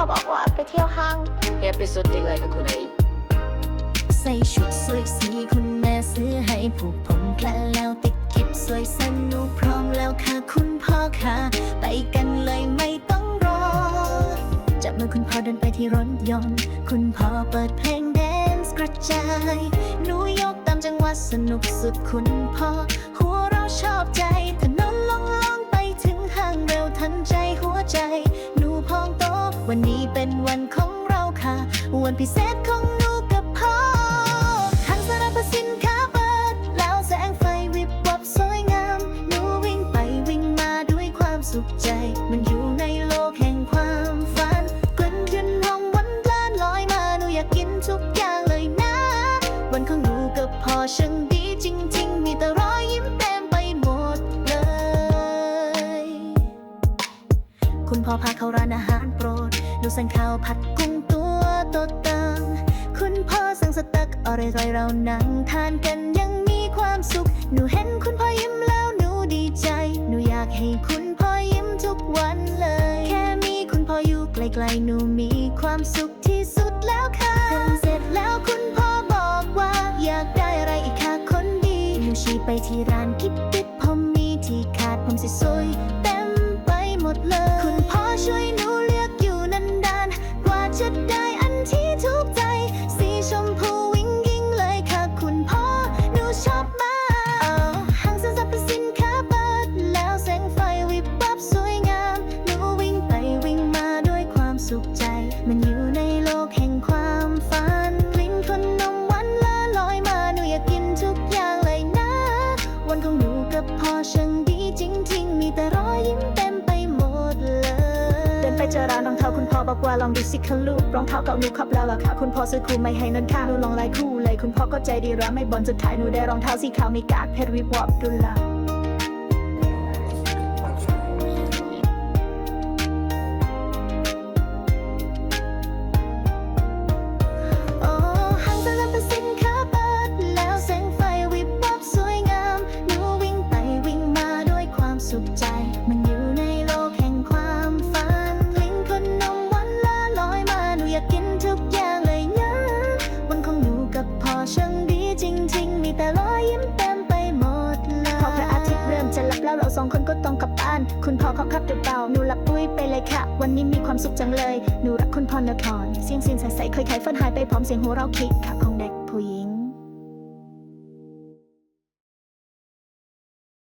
อบอกว่าไปเที่ยวห้างเอพิโซดที่ไรกับคุณไอใส่ชุดสวยสีคุณแม่ซื้อให้ผูกผมแกละแล้วติดกิบสวยสนุกพร้อมแล้วค่ะคุณพ่อค่ะ ไปกันเลยไม่ต้องรอ จับมือคุณพ่อเดินไปที่รถยนต์ คุณพ่อเปิดเพลงแดนซ์กระจายหนูยกตามจังหวะสนุกสุดคุณพ่อ หัวเราะชอบใจถนน วันนี้เป็นวันของเราค่ะ วันพิเศษของหนูกับพ่อห้างสรรพสินค้าเปิด แล้วแสงไฟวิบวับสวยงาม หนูวิ่งไปวิ่งมาด้วยความสุขใจ มันอยู่ในโลกแห่งความฝันกลิ่นยืนห้องวันเพลินลอยมา หนูอยากกินทุกอย่างเลยนะ วันของหนูกับพ่อช่างดีจริงๆ อพาเข้าร้านอาหารโปรดหนูสั่งข้าวผัดกุ้งตัวโตตังคุณพ่อสั่งสเต็กอร่อยๆเรานั่งทานกันยังมีความสุข หนูเห็นคุณพ่อยิ้มแล้วหนูดีใจ หนูอยากให้คุณพ่อยิ้มทุกวันเลย แค่มีคุณพ่ออยู่ใกล้ๆหนูมีความสุขที่สุดแล้วค่ะทำเสร็จแล้วคุณพ่อบอกว่าอยากได้อะไรอีกค่ะคนดีหนูชี้ไปที่ร้านกิ๊บกิ๊บผมมีที่ขาดผมสวยๆเต็มไปหมดเลย กับพ่อช่างดีจริงๆ มีแต่รอยยิ้มเต็มไปหมดเลย เดินไปเจอร้านรองเท้าคุณพ่อบอกว่าลองดูสิคะลูกรองเท้าเก่าหนูขับแล้วล่ะค่ะคุณพ่อซื้อคู่ไม่ให้นันค่าหนูลองลายคู่เลยคุณพ่อก็ใจดีร้าไม่บนสุดท้ายหนูได้รองเท้าสีขาวมีกากเพชรวิบวับดูละ แล้วเราสองคนก็ต้องกลับบ้าน คุณพ่อเขาขับรถเบาหนูหลับปุ้ยไปเลยค่ะ วันนี้มีความสุขจังเลย หนูรักคุณพ่อนครเสียงเสียงใสๆเคยขายฝันหายไปพร้อมเสียงหัวเราะคิกค่ะคงได้